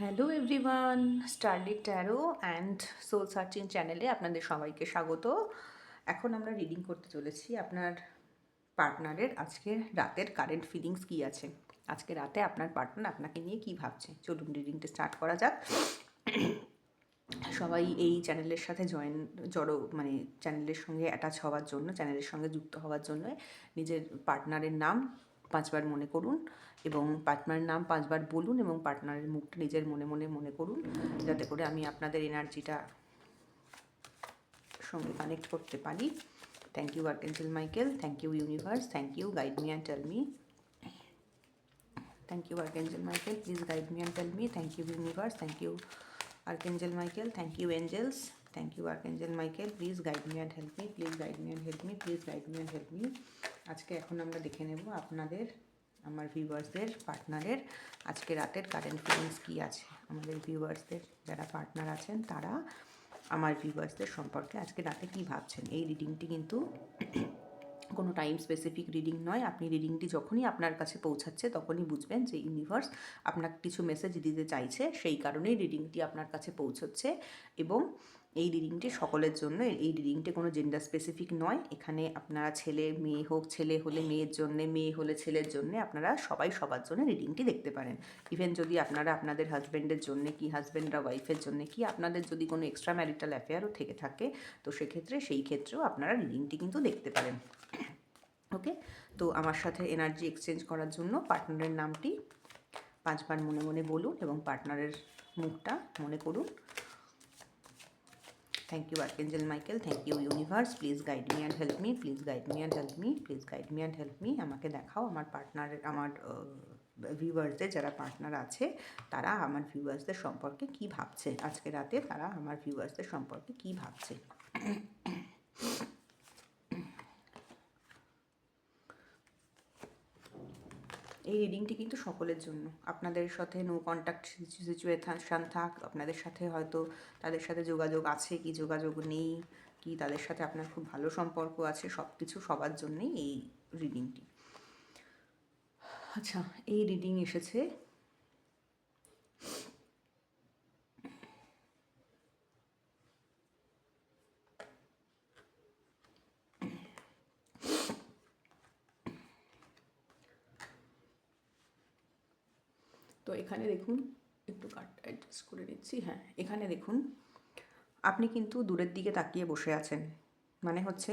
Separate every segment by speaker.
Speaker 1: Hello everyone starlit tarot and soul searching চ্যানেলে আপনাদের সবাইকে স্বাগত। এখন আমরা রিডিং করতে চলেছি আপনার পার্টনারের আজকে রাতের কারেন্ট ফিলিংস কী আছে? আজকে রাতে আপনার পার্টনার আপনাকে নিয়ে কী ভাবছে? চলুন রিডিংটা স্টার্ট করা যাক। সবাই এই চ্যানেলের সাথে জয়েন, জড়ো মানে চ্যানেলের সঙ্গে অ্যাটাচ হওয়ার জন্য, চ্যানেলের সঙ্গে যুক্ত হওয়ার জন্য নিজের পার্টনারের নাম পাঁচবার মনে করুন এবং পার্টনারের নাম পাঁচবার বলুন এবং পার্টনারের মুখটা নিজের মনে মনে মনে করুন যাতে করে আমি আপনাদের এনার্জিটা সঙ্গে কানেক্ট করতে পারি। Thank you archangel Michael thank you universe thank you guide me and tell me thank you archangel Michael please guide me and tell me thank you universe thank you Archangel Michael, thank you angels. Thank you, Archangel Michael. Please guide me and help me. Please guide me and help me. Please guide me and help me. আজকে এখন আমরা দেখে নেব আপনাদের, আমার ভিউয়ার্সদের পার্টনারের আজকে রাতের কারেন্ট ফিলিংস কী আছে আমাদের ভিউয়ার্সদের যারা পার্টনার আছেন, তারা আমার ভিউয়ার্সদের সম্পর্কে আজকে রাতে কী ভাবছেন এই রিডিংটি কিন্তু কোনো টাইম স্পেসিফিক রিডিং নয় আপনি রিডিংটি যখনই আপনার কাছে পৌঁছাচ্ছে, তখনই বুঝবেন যে ইউনিভার্স আপনাকে কিছু মেসেজ দিতে চাইছে সেই কারণেই রিডিংটি আপনার কাছে পৌঁছচ্ছে এবং এই রিডিংটি সকলের জন্য, এই রিডিংটি কোনো জেন্ডার স্পেসিফিক নয়। এখানে আপনারা ছেলে, মেয়ে হোক, ছেলে হলে মেয়ের জন্য, মেয়ে হলে ছেলের জন্য আপনারা সবাই সবার জন্য রিডিংটি দেখতে পারেন। ইভেন যদি আপনারা আপনাদের হাজব্যান্ডের জন্য কি হাজব্যান্ডরা ওয়াইফের জন্য কি আপনাদের যদি কোনো এক্সট্রা ম্যারিটাল অ্যাফেয়ারও থেকে থাকে, তো সেক্ষেত্রে সেই ক্ষেত্রেও আপনারা রিডিংটি কিন্তু দেখতে পারেন। ওকে তো আমার সাথে এনার্জি এক্সচেঞ্জ করার জন্য পার্টনারের নামটি পাঁচবার মনে মনে বলুন এবং পার্টনারের মুখটা মনে করুন। Thank you archangel Michael thank you universe please guide me and help me please guide me and help me please guide me and help me আমাকে দেখাও আমার পার্টনারের আমার ভিউয়ার্সদের যারা পার্টনার আছে, তারা আমার ভিউয়ার্সদের সম্পর্কে কি ভাবছে? আজকে রাতে তারা আমার ভিউয়ার্সদের সম্পর্কে কি ভাবছে? এই রিডিংটি কিন্তু সকলের জন্য। আপনাদের সাথে নো কন্ট্যাক্ট সিচুয়েশান থাক, আপনাদের সাথে হয়তো তাদের সাথে যোগাযোগ আছে কি, যোগাযোগ নেই কি, তাদের সাথে আপনার খুব ভালো সম্পর্ক আছে সব কিছু সবার জন্যেই এই রিডিংটি আচ্ছা এই রিডিং এসেছে এখানে দেখুন, একটু কাট অ্যাডজাস্ট করে নিচ্ছি হ্যাঁ এখানে দেখুন, আপনি কিন্তু দূরের দিকে তাকিয়ে বসে আছেন। মানে হচ্ছে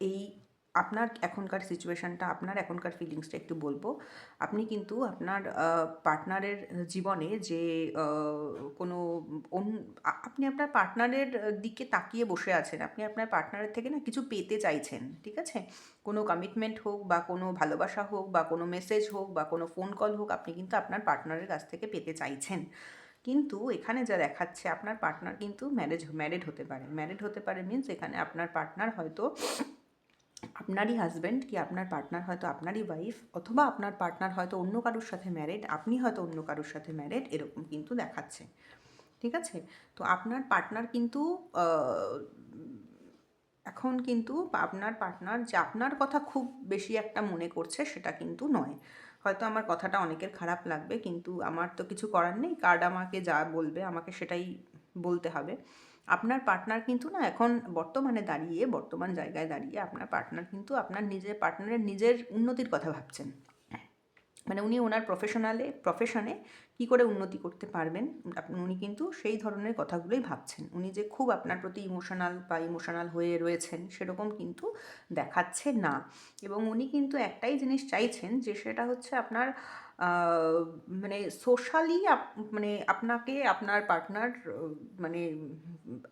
Speaker 1: এই আপনার এখনকার সিচুয়েশানটা আপনার এখনকার ফিলিংসটা একটু বলব। আপনি কিন্তু আপনার পার্টনারের জীবনে যে কোনো আপনি আপনার পার্টনারের দিকে তাকিয়ে বসে আছেন, আপনি আপনার পার্টনারের থেকে না কিছু পেতে চাইছেন, ঠিক আছে? কোনো কমিটমেন্ট হোক বা কোনো ভালোবাসা হোক বা কোনো মেসেজ হোক বা কোনো ফোন কল হোক, আপনি কিন্তু আপনার পার্টনারের কাছ থেকে পেতে চাইছেন। কিন্তু এখানে যা দেখাচ্ছে, আপনার পার্টনার কিন্তু ম্যারেজ ম্যারেড হতে পারে। ম্যারেড হতে পারে মিনস এখানে আপনার পার্টনার হয়তো আপনারই হাজব্যান্ড কি আপনার পার্টনার হয়তো আপনারই ওয়াইফ অথবা আপনার পার্টনার হয়তো অন্য কারোর সাথে ম্যারেড আপনি হয়তো অন্য কারোর সাথে ম্যারেড এরকম কিন্তু দেখাচ্ছে। ঠিক আছে? তো আপনার পার্টনার কিন্তু এখন কিন্তু আপনার পার্টনার যে আপনার কথা খুব বেশি একটা মনে করছে সেটা কিন্তু নয়। হয়তো আমার কথাটা অনেকের খারাপ লাগবে, কিন্তু আমার তো কিছু করার নেই কার্ড আমাকে যা বলবে আমাকে সেটাই বলতে হবে। আপনার পার্টনার কিন্তু না এখন বর্তমানে দাঁড়িয়ে, বর্তমান জায়গায় দাঁড়িয়ে আপনার পার্টনার কিন্তু আপনার নিজের পার্টনারের নিজের উন্নতির কথা ভাবছেন। মানে উনি ওনার প্রফেশনালে প্রফেশনে কি করে উন্নতি করতে পারবেন উনি কিন্তু সেই ধরনের কথাগুলোই ভাবছেন। উনি যে খুব আপনার প্রতি ইমোশনাল বা ইমোশনাল হয়ে রয়েছেন সেরকম কিন্তু দেখাচ্ছে না। এবং উনি কিন্তু একটাই জিনিস চাইছেন যে সেটা হচ্ছে আপনার মানে সোশ্যালি মানে আপনাকে, আপনার পার্টনার মানে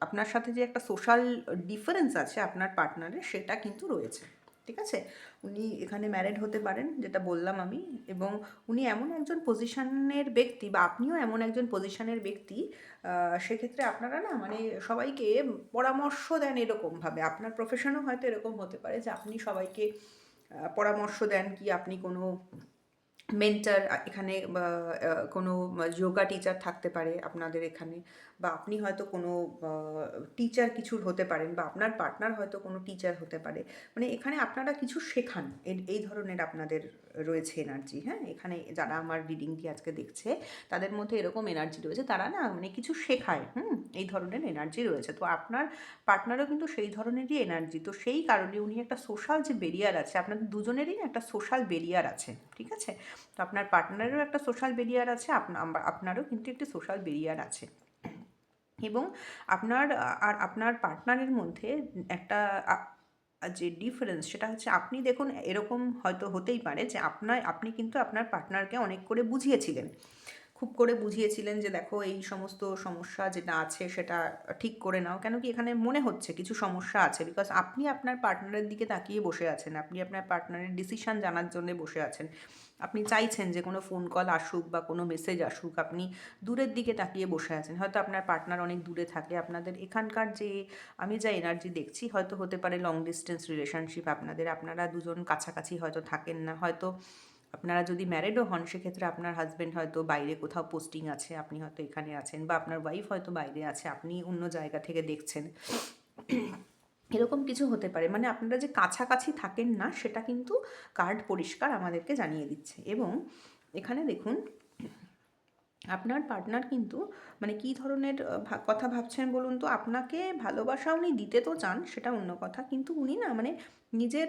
Speaker 1: আপনার সাথে যে একটা সোশ্যাল ডিফারেন্স আছে আপনার পার্টনারের সেটা কিন্তু রয়েছে, ঠিক আছে? উনি এখানে ম্যারেড হতে পারেন, যেটা বললাম আমি, এবং উনি এমন একজন পজিশনের ব্যক্তি বা আপনিও এমন একজন পজিশনের ব্যক্তি সেক্ষেত্রে আপনারা না মানে সবাইকে পরামর্শ দেন এরকমভাবে। আপনার প্রফেশনও হয়তো এরকম হতে পারে যে আপনি সবাইকে পরামর্শ দেন কি আপনি কোনো মেন্টার এখানে কোনো যোগা টিচার থাকতে পারে আপনাদের এখানে। বা আপনি হয়তো কোনো টিচার কিছুর হতে পারেন বা আপনার পার্টনার হয়তো কোনো টিচার হতে পারে। মানে এখানে আপনারা কিছু শেখান। এই ধরনের আপনাদের রয়েছে এনার্জি হ্যাঁ? এখানে যারা আমার রিডিংটি আজকে দেখছে, তাদের মধ্যে এরকম এনার্জি রয়েছে। তারা না মানে কিছু শেখায়, হুম? এই ধরনের এনার্জি রয়েছে। তো আপনার পার্টনারও কিন্তু সেই ধরনেরই এনার্জি তো সেই কারণে উনি একটা সোশ্যাল যে বেরিয়ার আছে, আপনাদের দুজনেরই একটা সোশ্যাল বেরিয়ার আছে, ঠিক আছে? তো আপনার পার্টনারেরও একটা সোশ্যাল বেরিয়ার আছে আপনার আপনারও কিন্তু একটি সোশ্যাল বেরিয়ার আছে। এবং আপনার, আর আপনার পার্টনারের মধ্যে একটা যে ডিফারেন্স সেটা হচ্ছে আপনি দেখুন এরকম হয়তো হতেই পারে যে আপনার, আপনি কিন্তু আপনার পার্টনারকে অনেক করে বুঝিয়েছিলেন। খুব করে বুঝিয়েছিলেন যে দেখো এই সমস্ত সমস্যা যেটা আছে সেটা ঠিক করে নাও। কেন কি এখানে মনে হচ্ছে কিছু সমস্যা আছে বিকজ আপনি আপনার পার্টনারের দিকে তাকিয়ে বসে আছেন। আপনি আপনার পার্টনারের ডিসিশন জানার জন্য বসে আছেন। আপনি চাইছেন যে কোনো ফোন কল আসুক বা কোনো মেসেজ আসুক, আপনি দূরের দিকে তাকিয়ে বসে আছেন। হয়তো আপনার পার্টনার অনেক দূরে থাকে। আপনাদের এখানকার যে, আমি যা এনার্জি দেখছি, হয়তো হতে পারে লং ডিস্টেন্স রিলেশনশিপ আপনাদের। আপনারা দুজন কাছাকাছি হয়তো থাকেন না। হয়তো আপনারা যদি ম্যারেডও হন, সেক্ষেত্রে আপনার হাজব্যান্ড হয়তো বাইরে কোথাও পোস্টিং আছে, আপনি হয়তো এখানে আছেন বা আপনার ওয়াইফ হয়তো বাইরে আছে, আপনি অন্য জায়গা থেকে দেখছেন। এরকম কিছু হতে পারে। মানে আপনারা যে কাছাকাছি থাকেন না, সেটা কিন্তু কার্ড পরিষ্কার আমাদেরকে জানিয়ে দিচ্ছে। এবং এখানে দেখুন, আপনার পার্টনার কিন্তু মানে কী ধরনের কথা ভাবছেন বলুন তো, আপনাকে ভালোবাসা উনি দিতে তো চান, সেটা অন্য কথা। কিন্তু উনি না মানে নিজের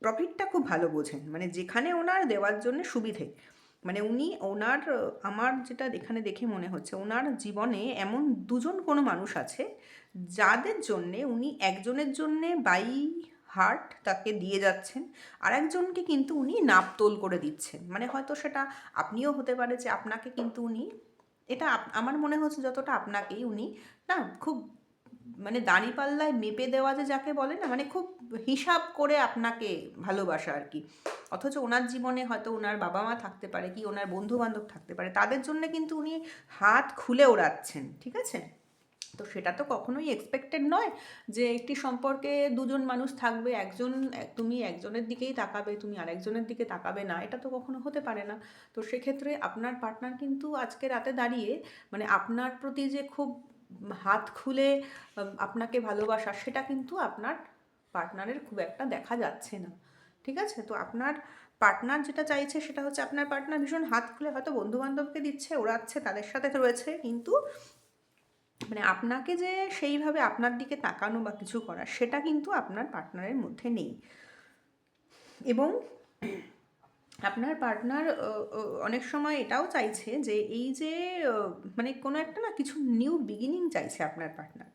Speaker 1: প্রফিটটা খুব ভালো বোঝেন। মানে যেখানে ওনার দেওয়ার জন্য সুবিধে। মানে উনি ওনার, আমার যেটা এখানে দেখে মনে হচ্ছে, ওনার জীবনে এমন দুজন কোনো মানুষ আছে যাদের জন্যে, উনি একজনের জন্যে বাই হার্ট তাকে দিয়ে যাচ্ছেন আর একজনকে কিন্তু উনি নাপতোল করে দিচ্ছেন। মানে হয়তো সেটা আপনিও হতে পারে যে আপনাকে কিন্তু উনি, এটা আমার মনে হচ্ছে যতটা আপনাকেই উনি না খুব মানে দাঁড়িপাল্লায় মেপে দেওয়া যে যাকে বলে না মানে খুব হিসাব করে আপনাকে ভালোবাসা আর কি। অথচ ওনার জীবনে হয়তো ওনার বাবা মা থাকতে পারে কি, ওনার বন্ধু বান্ধব থাকতে পারে, তাদের জন্য কিন্তু উনি হাত খুলে ওড়াচ্ছেন, ঠিক আছে? সেটা তো কখনোই এক্সপেক্টেড নয় যে একটি সম্পর্কে দুজন মানুষ থাকবে, একজন, তুমি একজনের দিকেই তাকাবে, তুমি আরেকজনের দিকে তাকাবে না, এটা তো কখনো হতে পারে না। তো সেক্ষেত্রে আপনার পার্টনার কিন্তু আজকে রাতে দাঁড়িয়ে মানে আপনার প্রতি যে খুব হাত খুলে আপনাকে ভালোবাসা, সেটা কিন্তু আপনার পার্টনারের খুব একটা দেখা যাচ্ছে না। ঠিক আছে? তো আপনার পার্টনার যেটা চাইছে সেটা হচ্ছে আপনার পার্টনার ভীষণ হাত খুলে হয়তো বন্ধু বান্ধবকে দিচ্ছে ওড়াচ্ছে তাদের সাথে রয়েছে, কিন্তু মানে আপনাকে যে সেইভাবে আপনার দিকে তাকানো বা কিছু করা সেটা কিন্তু আপনার পার্টনারের মধ্যে নেই। এবং আপনার পার্টনার অনেক সময় এটাও চাইছে যে এই যে মানে কোনো একটা না কিছু নিউ বিগিনিং চাইছে আপনার পার্টনার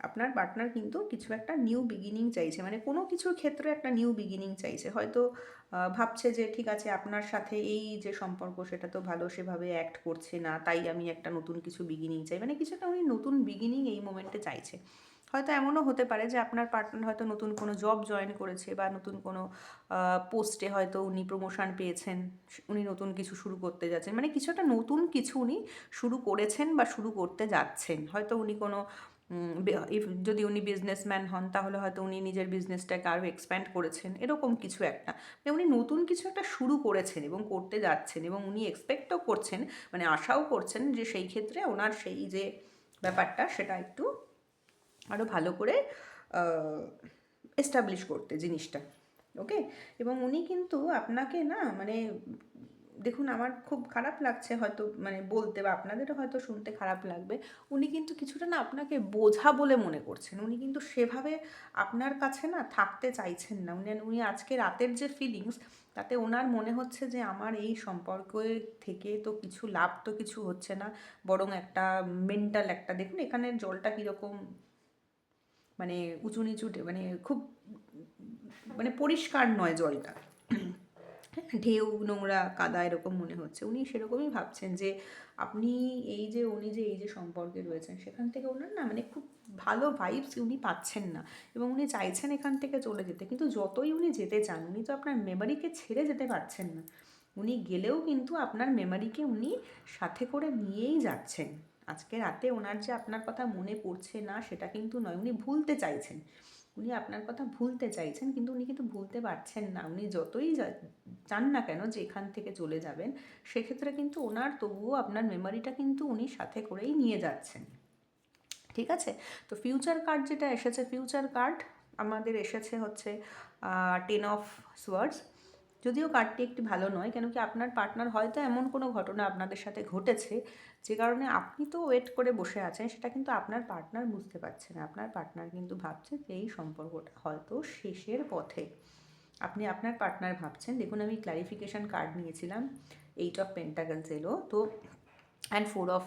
Speaker 1: আপনার পার্টনার কিন্তু কিছু একটা নিউ বিগিনিং চাইছে। মানে কোনো কিছুর ক্ষেত্রে একটা নিউ বিগিনিং চাইছে। হয়তো ভাবছে যে, ঠিক আছে, আপনার সাথে এই যে সম্পর্ক, সেটা তো ভালো, সেভাবে অ্যাক্ট করছে না, তাই আমি একটা নতুন কিছু বিগিনিং চাই। মানে কিছু একটা উনি নতুন বিগিনিং এই মোমেন্টে চাইছে। হয়তো এমনও হতে পারে যে, আপনার পার্টনার হয়তো নতুন কোনো জব জয়েন করেছে বা নতুন কোনো পোস্টে হয়তো উনি প্রমোশন পেয়েছেন উনি নতুন কিছু শুরু করতে যাচ্ছেন। মানে কিছু একটা নতুন কিছু উনি শুরু করেছেন বা শুরু করতে যাচ্ছেন। হয়তো উনি কোনো if- যদি উনি বিজনেসম্যান হন, তাহলে হয়তো উনি নিজের বিজনেসটাকে আরও এক্সপ্যান্ড করেছেন। এরকম কিছু একটা। মানে উনি নতুন কিছু একটা শুরু করেছেন এবং করতে যাচ্ছেন এবং উনি এক্সপেক্টও করছেন মানে আশাও করছেন যে সেই ক্ষেত্রে ওনার সেই যে ব্যাপারটা, সেটা একটু আরও ভালো করে এস্টাবলিশ করতে জিনিসটা। ওকে এবং উনি কিন্তু আপনাকে না মানে দেখুন, আমার খুব খারাপ লাগছে হয়তো মানে বলতে বা আপনাদেরও হয়তো শুনতে খারাপ লাগবে। উনি কিন্তু কিছুটা না আপনাকে বোঝা বলে মনে করছেন। উনি কিন্তু সেভাবে আপনার কাছে না থাকতে চাইছেন না। উনি উনি আজকে রাতের যে ফিলিংস তাতে ওনার মনে হচ্ছে যে আমার এই সম্পর্ক থেকে তো কিছু লাভ তো কিছু হচ্ছে না। বরং একটা মেন্টাল একটা, দেখুন এখানে জলটা কীরকম মানে উঁচু নিচু মানে খুব মানে পরিষ্কার নয় জলটা। ঢেউ, নোংরা, কাদা এরকম মনে হচ্ছে। উনি সেরকমই ভাবছেন যে আপনি এই যে, উনি যে, এই যে সম্পর্কে রয়েছেন, সেখান থেকে ওনার না মানে খুব ভালো ভাইবস উনি পাচ্ছেন না। এবং উনি চাইছেন এখান থেকে চলে যেতে। কিন্তু যতই উনি যেতে চান, উনি তো আপনার মেমারিকে ছেড়ে যেতে পারছেন না। উনি গেলেও কিন্তু আপনার মেমারিকে উনি সাথে করে নিয়েই যাচ্ছেন। আজকে রাতে ওনার যে আপনার কথা মনে পড়ছে না, সেটা কিন্তু নয়। উনি ভুলতে চাইছেন। উনি আপনার কথা ভুলতে চাইছেন, কিন্তু উনি কিন্তু ভুলতে পারছেন না। উনি যতই চান না কেন যে এখান থেকে চলে যাবেন, সেক্ষেত্রে কিন্তু ওনার, তবুও আপনার মেমারিটা কিন্তু উনি সাথে করেই নিয়ে যাচ্ছেন। ঠিক আছে? তো ফিউচার কার্ড যেটা এসেছে ফিউচার কার্ড আমাদের এসেছে হচ্ছে টেন অফ সোয়ার্ডস যদিও কার্ডটি একটি ভালো নয় কেন কি আপনার পার্টনার হয়তো এমন কোনো ঘটনা আপনাদের সাথে ঘটেছে যে কারণে আপনি তো ওয়েট করে বসে আছেন, সেটা কিন্তু আপনার পার্টনার বুঝতে পারছে না। আপনার পার্টনার কিন্তু ভাবছে যে এই সম্পর্কটা হয়তো শেষের পথে। আপনি আপনার পার্টনার ভাবছেন, দেখুন আমি ক্লারিফিকেশান কার্ড নিয়েছিলাম এইট অফ পেন্টাগলস এলো, তো অ্যান্ড ফোর অফ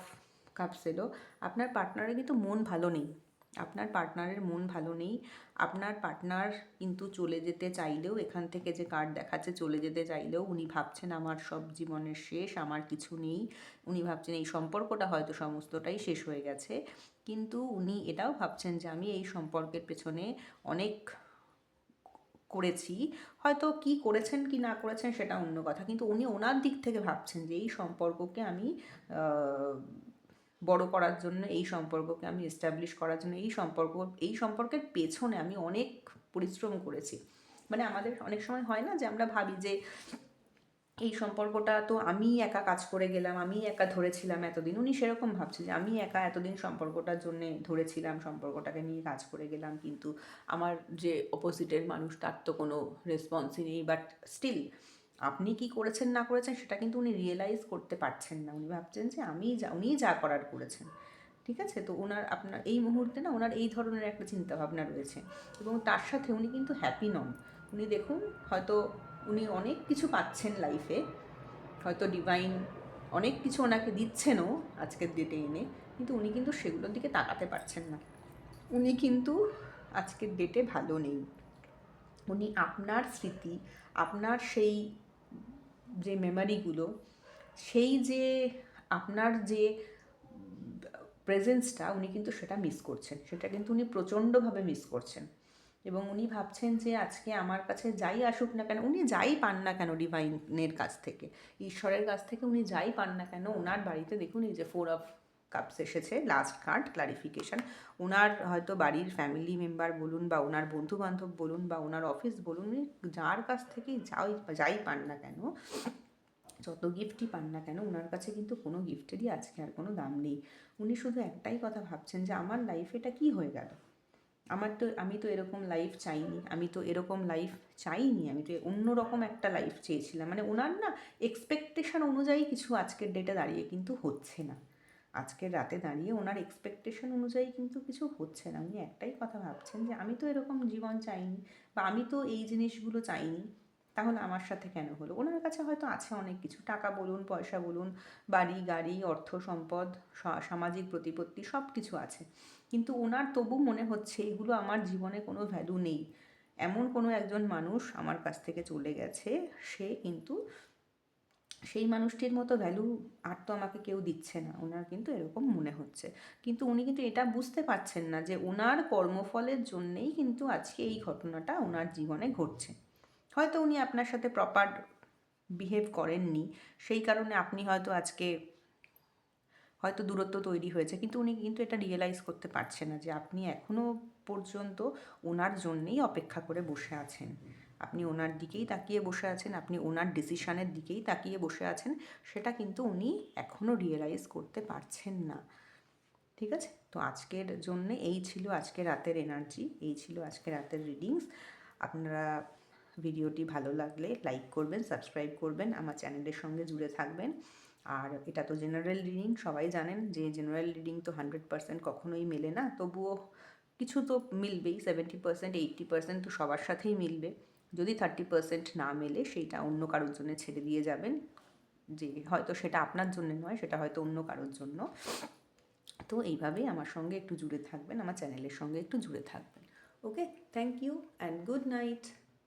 Speaker 1: কাপস এলো। আপনার পার্টনারের কিন্তু মন ভালো নেই। আপনার পার্টনারের মন ভালো নেই, আপনার পার্টনার কিন্তু চলে যেতে চাইলেও, এখান থেকে যে কার্ড দেখাচ্ছে চলে যেতে চাইলেও, উনি ভাবছেন আমার সব জীবনের শেষ, আমার কিছু নেই। উনি ভাবছেন এই সম্পর্কটা হয়তো সমস্তটাই শেষ হয়ে গেছে। কিন্তু উনি এটাও ভাবছেন যে আমি এই সম্পর্কের পেছনে অনেক করেছি। হয়তো কি করেছেন কি না করেছেন সেটা অন্য কথা। কিন্তু উনি ওনার দিক থেকে ভাবছেন যে এই সম্পর্ককে আমি বড় করার জন্য, এই সম্পর্ককে আমি এস্টাবলিশ করার জন্য, এই সম্পর্ক, এই সম্পর্কের পেছনে আমি অনেক পরিশ্রম করেছি। মানে আমাদের অনেক সময় হয় না যে আমরা ভাবি যে, এই সম্পর্কটা তো আমি একা কাজ করে গেলাম আমি একা ধরেছিলাম এতদিন। উনি সেরকম ভাবছে যে, আমি একা এতদিন সম্পর্কটার জন্যে ধরেছিলাম, সম্পর্কটাকে নিয়ে কাজ করে গেলাম, কিন্তু আমার যে অপোজিটের মানুষ, তার তো কোনো রেসপন্সই নেই বাট স্টিল আপনি কি করেছেন, না করেছেন, সেটা কিন্তু উনি রিয়েলাইজ করতে পারছেন না। উনি ভাবছেন যে আমি যা, উনি যা করার করেছেন। ঠিক আছে? তো ওনার আপনার, এই মুহূর্তে না ওনার এই ধরনের একটা চিন্তাভাবনা রয়েছে এবং তার সাথে উনি কিন্তু হ্যাপি নন। উনি দেখুন, হয়তো উনি অনেক কিছু পাচ্ছেন লাইফে হয়তো ডিভাইন অনেক কিছু ওনাকে দিচ্ছেনও আজকের ডেটে এনে, কিন্তু উনি কিন্তু সেগুলোর দিকে তাকাতে পারছেন না। উনি কিন্তু আজকের ডেটে ভালো নেই। উনি আপনার স্মৃতি, আপনার সেই যে মেমারিগুলো সেই যে আপনার যে প্রেজেন্সটা উনি কিন্তু সেটা মিস করছেন। সেটা কিন্তু উনি প্রচণ্ডভাবে মিস করছেন। এবং উনি ভাবছেন যে আজকে আমার কাছে যাই আসুক না কেন, উনি যাই পান না কেন ডিভাইনের কাছ থেকে। ঈশ্বরের কাছ থেকে উনি যাই পান না কেন, ওনার বাড়িতে দেখুন এই যে ফোর অফ কাপস এসেছে লাস্ট কার্ড ক্লারিফিকেশান ওনার হয়তো বাড়ির ফ্যামিলি মেম্বার বলুন বা ওনার বন্ধু বান্ধব বলুন বা ওনার অফিস বলুন যার কাছ থেকেই যাই যাই পান না কেন, যত গিফটই পান না কেন ওনার কাছে কিন্তু কোনো গিফটেরই আজকে আর কোনো দাম নেই। উনি শুধু একটাই কথা ভাবছেন যে, আমার লাইফে এটা কী হয়ে গেল? আমার তো, আমি তো এরকম লাইফ চাইনি, আমি তো এরকম লাইফ চাইনি, আমি তো অন্যরকম একটা লাইফ চেয়েছিলাম। মানে ওনার না এক্সপেকটেশন অনুযায়ী কিছু আজকের ডেটে দাঁড়িয়ে কিন্তু হচ্ছে না। আজকের রাতে দাঁড়িয়ে ওনার এক্সপেকটেশন অনুযায়ী কিন্তু কিছু হচ্ছে না। উনি একটাই কথা ভাবছেন যে, আমি তো এরকম জীবন চাইনি বা আমি তো এই জিনিসগুলো চাইনি, তাহলে আমার সাথে কেন হলো? ওনার কাছে হয়তো আছে অনেক কিছু। টাকা বলুন, পয়সা বলুন, বাড়ি, গাড়ি, অর্থ সম্পদ সামাজিক প্রতিপত্তি সব কিছু আছে। কিন্তু ওনার তবু মনে হচ্ছে এগুলো আমার জীবনে কোনো ভ্যালু নেই। এমন কোনো একজন মানুষ আমার কাছ থেকে চলে গেছে, সে কিন্তু সেই মানুষটির মতো ভ্যালু আর তো আমাকে কেউ দিচ্ছে না। ওনার কিন্তু এরকম মনে হচ্ছে। কিন্তু উনি কিন্তু এটা বুঝতে পারছেন না যে ওনার কর্মফলের জন্যেই কিন্তু আজকে এই ঘটনাটা ওনার জীবনে ঘটছে। হয়তো উনি আপনার সাথে প্রপার বিহেভ করেননি। সেই কারণে আপনি হয়তো আজকে হয়তো দূরত্ব তৈরি হয়েছে। কিন্তু উনি কিন্তু এটা রিয়েলাইজ করতে পারছে না যে আপনি এখনও পর্যন্ত ওনার জন্যেই অপেক্ষা করে বসে আছেন। আপনি ওনার দিকেই তাকিয়ে বসে আছেন, আপনি ওনার ডিসিশানের দিকেই তাকিয়ে বসে আছেন, সেটা কিন্তু উনি এখনও রিয়েলাইজ করতে পারছেন না। ঠিক আছে? তো আজকের জন্যে এই ছিল আজকে রাতের এনার্জি এই ছিল আজকে রাতের রিডিংস আপনারা ভিডিওটি ভালো লাগলে লাইক করবেন সাবস্ক্রাইব করবেন, আমার চ্যানেলের সঙ্গে জুড়ে থাকবেন। আর এটা তো জেনারেল রিডিং সবাই জানেন যে জেনারেল রিডিং তো হান্ড্রেড পার্সেন্ট কখনোই মেলে না, তবুও কিছু তো মিলবেই সেভেন্টি পার্সেন্ট এইট্টি পার্সেন্ট তো সবার সাথেই মিলবে। যদি থার্টি পার্সেন্ট না মেলে, সেইটা অন্য কারোর জন্য ছেড়ে দিয়ে যাবেন। যে হয়তো সেটা আপনার জন্য নয়, সেটা হয়তো অন্য কারোর জন্য। তো এইভাবেই আমার সঙ্গে একটু জুড়ে থাকবেন, আমার চ্যানেলের সঙ্গে একটু জুড়ে থাকবেন। Okay thank you and good night